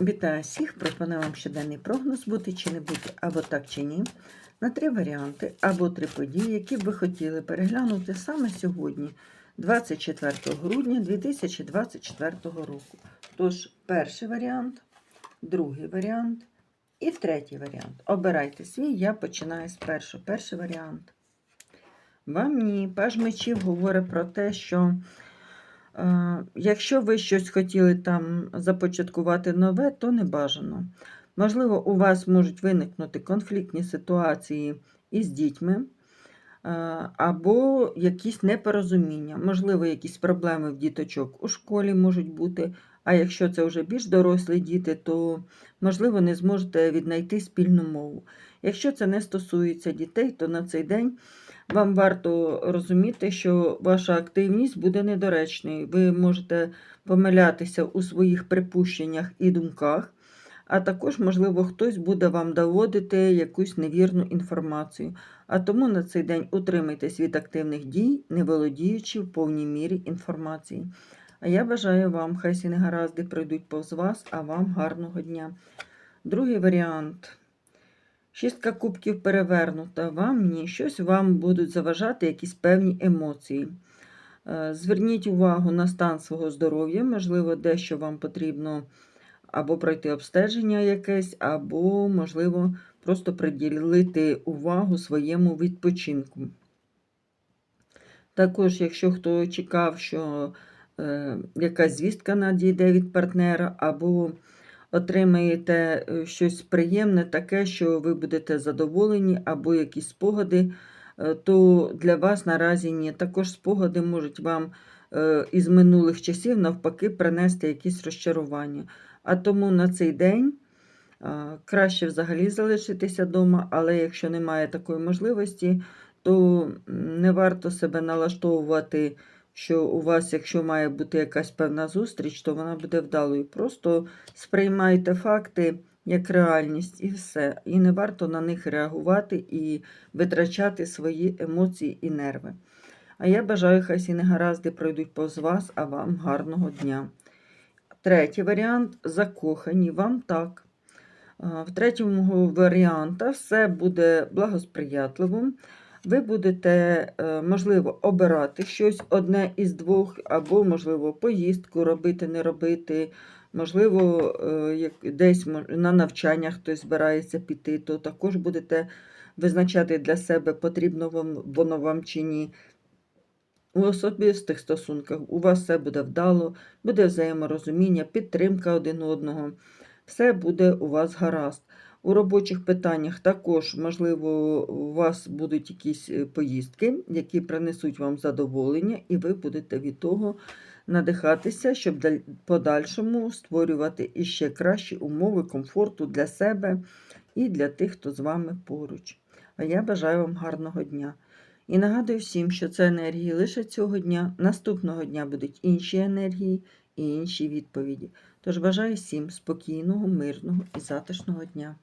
Вітаю всіх! Пропоную вам щоденний прогноз бути чи не бути, або так чи ні, на три варіанти або три події, які б ви хотіли переглянути саме сьогодні, 24 грудня 2024 року. Тож, перший варіант, другий варіант і третій варіант. Обирайте свій, я починаю з першого. Перший варіант. Вам ні. Паж мечів говорить про те, що Якщо ви щось хотіли там започаткувати нове, то не бажано. Можливо, у вас можуть виникнути конфліктні ситуації із дітьми, е, або якісь непорозуміння, можливо, якісь проблеми в діточок у школі можуть бути. А якщо це вже більш дорослі діти, то, можливо, не зможете віднайти спільну мову. Якщо це не стосується дітей, то на цей день вам варто розуміти, що ваша активність буде недоречною. Ви можете помилятися у своїх припущеннях і думках, а також, можливо, хтось буде вам доводити якусь невірну інформацію. А тому на цей день утримайтесь від активних дій, не володіючи в повній мірі інформації. А я бажаю вам, хай сі негаразди пройдуть повз вас, а вам гарного дня. Другий варіант. Шістка кубків перевернута, вам ні, щось вам будуть заважати якісь певні емоції. Е, Зверніть увагу на стан свого здоров'я, можливо, дещо вам потрібно або пройти обстеження якесь, або, можливо, просто приділити увагу своєму відпочинку. Також, якщо хто чекав, що е, якась звістка надійде від партнера, або отримаєте е, щось приємне, таке, що ви будете задоволені, або якісь спогади, е, то для вас наразі ні. Також спогади можуть вам е, із минулих часів навпаки принести якісь розчарування. А тому на цей день краще взагалі залишитися вдома, але якщо немає такої можливості, то не варто себе налаштовувати що у вас, якщо має бути якась певна зустріч, то вона буде вдалою. Просто сприймайте факти як реальність і все. І не варто на них реагувати і витрачати свої емоції і нерви. А я бажаю, хай всі негаразди пройдуть повз вас, а вам гарного дня. Третій варіант закохані вам так. В третьому варіанті все буде благосприятливим ви будете, е, можливо, обирати щось одне із двох, або, можливо, поїздку робити, не робити. Можливо, е, десь на навчання хтось збирається піти, то також будете визначати для себе, потрібно вам, воно вам чи ні. У особистих стосунках у вас все буде вдало, буде взаєморозуміння, підтримка один одного. Все буде у вас гаразд. У робочих питаннях також, можливо, у вас будуть якісь е, поїздки, які принесуть вам задоволення, і ви будете від того надихатися, щоб подальшому створювати іще кращі умови комфорту для себе і для тих, хто з вами поруч. А я бажаю вам гарного дня. І нагадую всім, що це енергії лише цього дня. Наступного дня будуть інші енергії і інші відповіді. Тож бажаю всім спокійного, мирного і затишного дня.